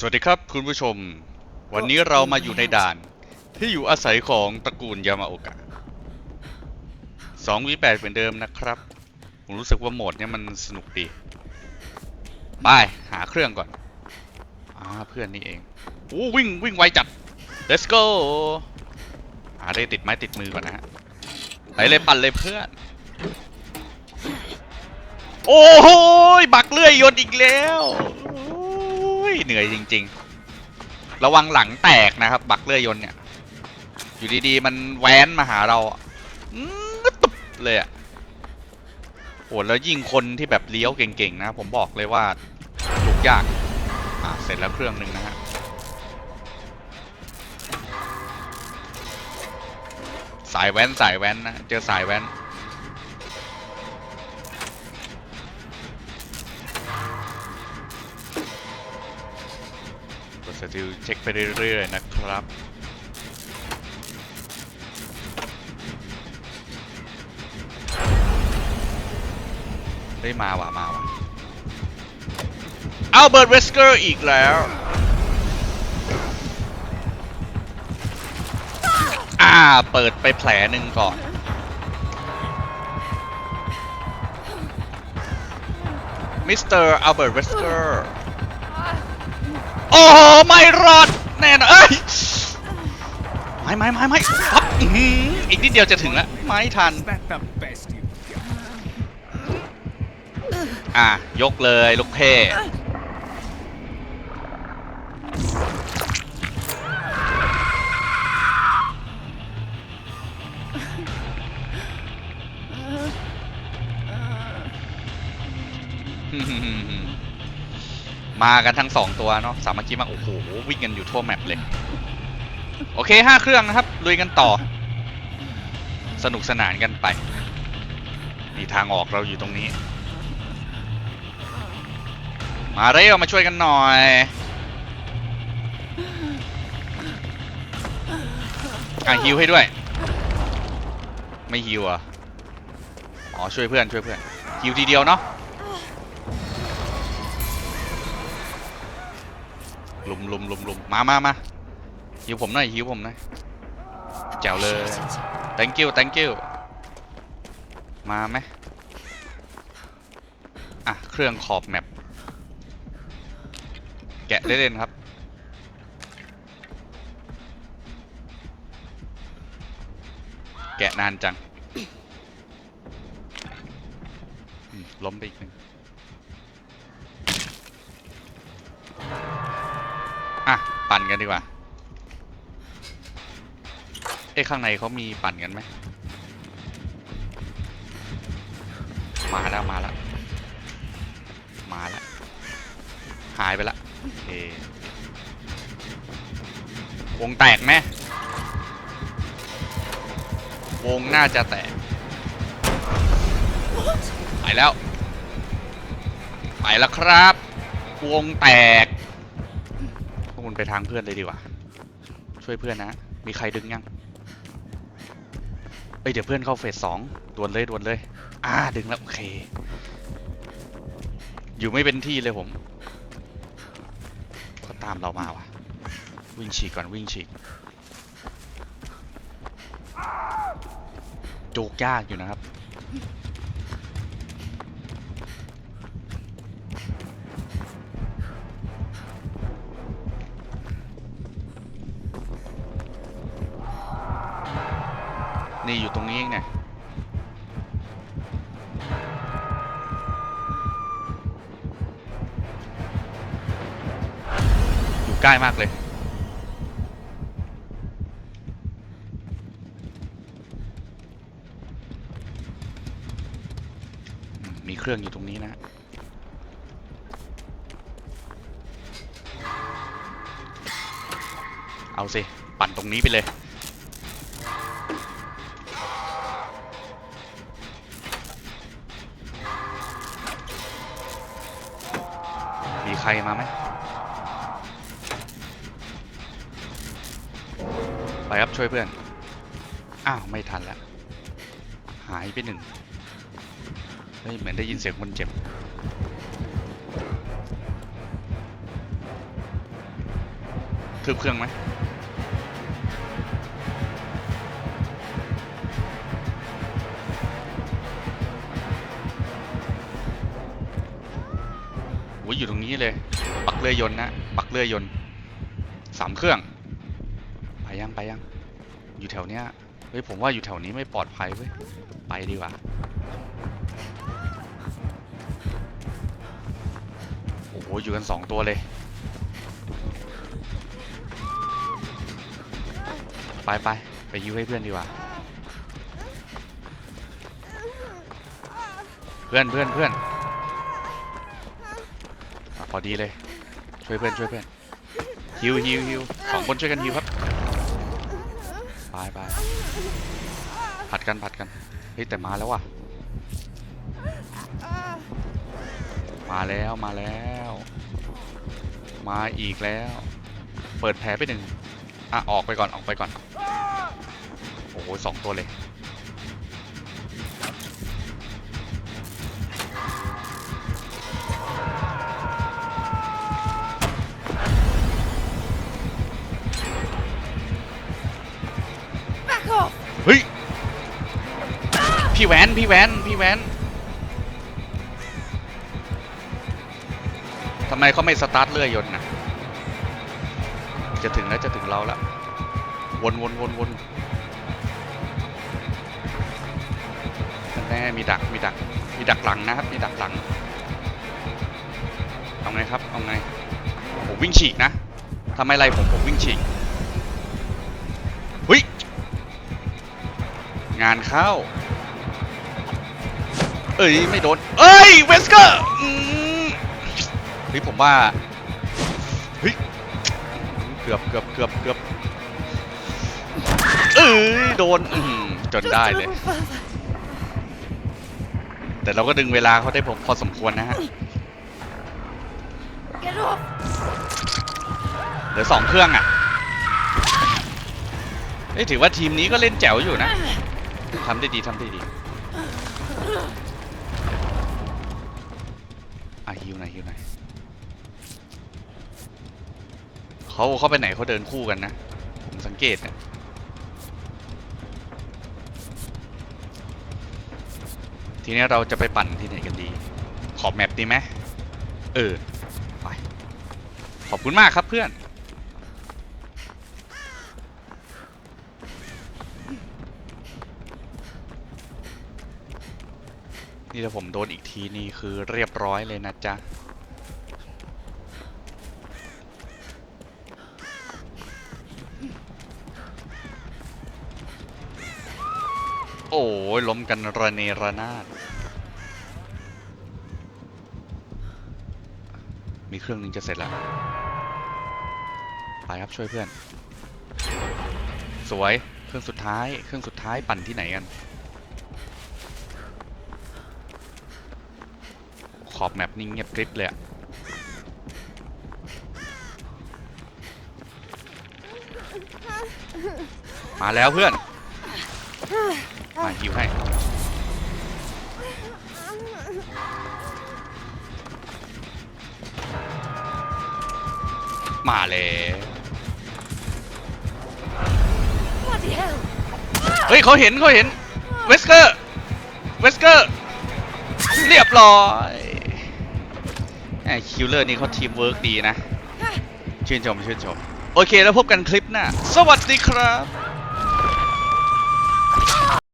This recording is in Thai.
สวัสดีครับคุณผู้ชม วันนี้เรามาอยู่ในด่าน ที่อยู่อาศัยของตระกูลยามาโอกะ2 v 8เหมือนเดิมนะครับ ผมรู้สึกว่าโหมดเนี้ยมันสนุกดีไปหาเครื่องก่อนอ่าเพื่อนนี่เองโอ้วิ่งวิ่งไวจัด let's go หาได้ติดไม้ติดมือก่อนนะฮะไปเลยปั่นเลยเพื่อน โอ้โหบักเลื่อยยนต์อีกแล้ว ยเหนื่อยจริง ๆ ระวังหลังแตกนะครับ บักเลื่อยยนเนี่ย อยู่ดีๆ มันแว้นมาหาเราอะตุ๊บเลยอะโหแล้วยิ่งคนที่แบบเลี้ยวเก่งๆนะ ผมบอกเลยว่าจุกยาก อ่าเสร็จแล้วเครื่องหนึ่งนะฮะสายแว้นสายแว้นนะ เจอสายแว้น สติลเช็คไปเรื่อยๆนะครับได้มาว่ะมาว่ะเอาเบิร์ดเวสเกอร์อีกแล้วอ่าเปิดไปแผลหนึ่งก่อนมิสเตอร์อัลเบิร์ตเวสเกอร์ โอ้โหไม่รอดแน่นอนเอ้ยไม่ไม่ไม่ไม่ครับอื้อหืออีกนิดเดียวจะถึงแล้วไม่ทัน that the best you อะยกเลยลูกเพ่ มากันทั้งสองตัวเนาะสามัคคีมากโอ้โหวิ่งกันอยู่ทั่วแมปเลย โอเคห้าเครื่องนะครับลุยกันต่อ สนุกสนานกันไปนี่ทางออกเราอยู่ตรงนี้ มาเร็วมาช่วยกันหน่อยอะฮิวให้ด้วย ไม่ฮิวอะอ๋อช่วยเพื่อนช่วยเพื่อนฮิวทีเดียวเนาะ ลุมลุมลุมมามามาฮิวผมหน่อยฮิวผมหน่อยแจ๋วเลย thank you thank you มาไหมอะ เครื่องขอบแมปแกะเล่นๆครับ แกะนานจังล้มไปอีกหนึ่ง ปั่นกันดีกว่า เอ้ข้างในเขามีปั่นกันไหม มาแล้วมาแล้ว มาแล้ว หายไปละโอเควงแตกไหมวงน่าจะแตก ไปแล้ว ไปแล้วครับ วงแตกพวกคุณ ไปทางเพื่อนเลยดีกว่า ช่วยเพื่อนนะ มีใครดึงยังเอ้ยเดี๋ยวเพื่อนเข้าเฟสสองดวนเลยดวนเลย อ่าดึงแล้วโอเค อยู่ไม่เป็นที่เลยผมก็ตามเรามาว่ะ วิ่งฉีกก่อนวิ่งฉีกจูกยากอยู่นะครับ นี่อยู่ตรงนี้เองเนี่ยอยู่ใกล้มากเลย มีเครื่องอยู่ตรงนี้นะเอาสิ ปั่นตรงนี้ไปเลย ใครมาไหมไปครับช่วยเพื่อน อ้าว ไม่ทันแล้ว หายไปหนึ่งเฮ้ยเหมือนได้ยินเสียงคนเจ็บ คือเครื่องไหม อ้ยอยู่ตรงนี้เลย ปักเรือยนนะ ปักเรือยนสามเครื่อง ไปยังไปยัง อยู่แถวเนี้ย เฮ้ยผมว่าอยู่แถวนี้ไม่ปลอดภัยเว้ย ไปดีกว่า โอ้โห อยู่กันสองตัวเลย ไปไปไปยิ้วให้เพื่อนดีกว่า เพื่อนเพื่อนเพื่อน อะพอดีเลย ช่วยเพื่อนช่วยเพื่อนฮิวฮิวฮิวสองคนช่วยกันฮิวครับไปไปผัดกันผัดกันเฮ้ยแต่มาแล้วว่ะ มาแล้วมาแล้ว มาอีกแล้ว เปิดแผลไปหนึ่งอะออกไปก่อนออกไปก่อน โอ้โหสองตัวเลย พี่แหวนพี่แหวนพี่แหวนทำไมเขาไม่สตาร์ทเรือยนต์นะจะถึงแล้วจะถึงเราแล้ววนวนวนวนแน่มีดักมีดักมีดักหลังนะครับมีดักหลังเอาไงครับเอาไงผมวิ่งฉีกนะทำไมไรผมผมวิ่งฉีกเฮ้ยงานเข้า เอ้ยไม่โดน เอ้ยเวสเกอร์เฮ้ยผมว่าเฮ้ยเกือบเกือบเกือบเกือบเอ้ยโดนจนได้เลย แต่เราก็ดึงเวลาเขาได้ผมพอสมควรนะฮะเหลือสองเครื่องอะเอ้ยถือว่าทีมนี้ก็เล่นแจ๋วอยู่นะทำได้ดีทำได้ดี อะฮิวหน่อยฮิวหน่อยเขาเขาไปไหนเขาเดินคู่กันนะ ผมสังเกตนะทีนี้เราจะไปปั่นที่ไหนกันดี ขอบแมปดีไหมเออ ไป ขอบคุณมากครับเพื่อน นี่ถ้าผมโดนอีกทีนี่คือเรียบร้อยเลยนะจ๊ะ โอ้ยล้มกันระเนระนาด มีเครื่องหนึงจะเสร็จแล้ว ไปครับช่วยเพื่อน สวย เครื่องสุดท้าย เครื่องสุดท้ายปั่นที่ไหนกัน ขอบแมปนี่เงียบกริบเลยอะมาแล้วเพื่อน มาฮิวให้ มาแล้ว Bloody hell! เฮ้ยเขาเห็นเขาเห็น เวสเกอร์ เวสเกอร์ เรียบร้อย ไอคิวเลอร์นี่เขาทีมเวิร์กดีนะ ชื่นชม ชื่นชม โอเคแล้วพบกันคลิปหน้า สวัสดีครับ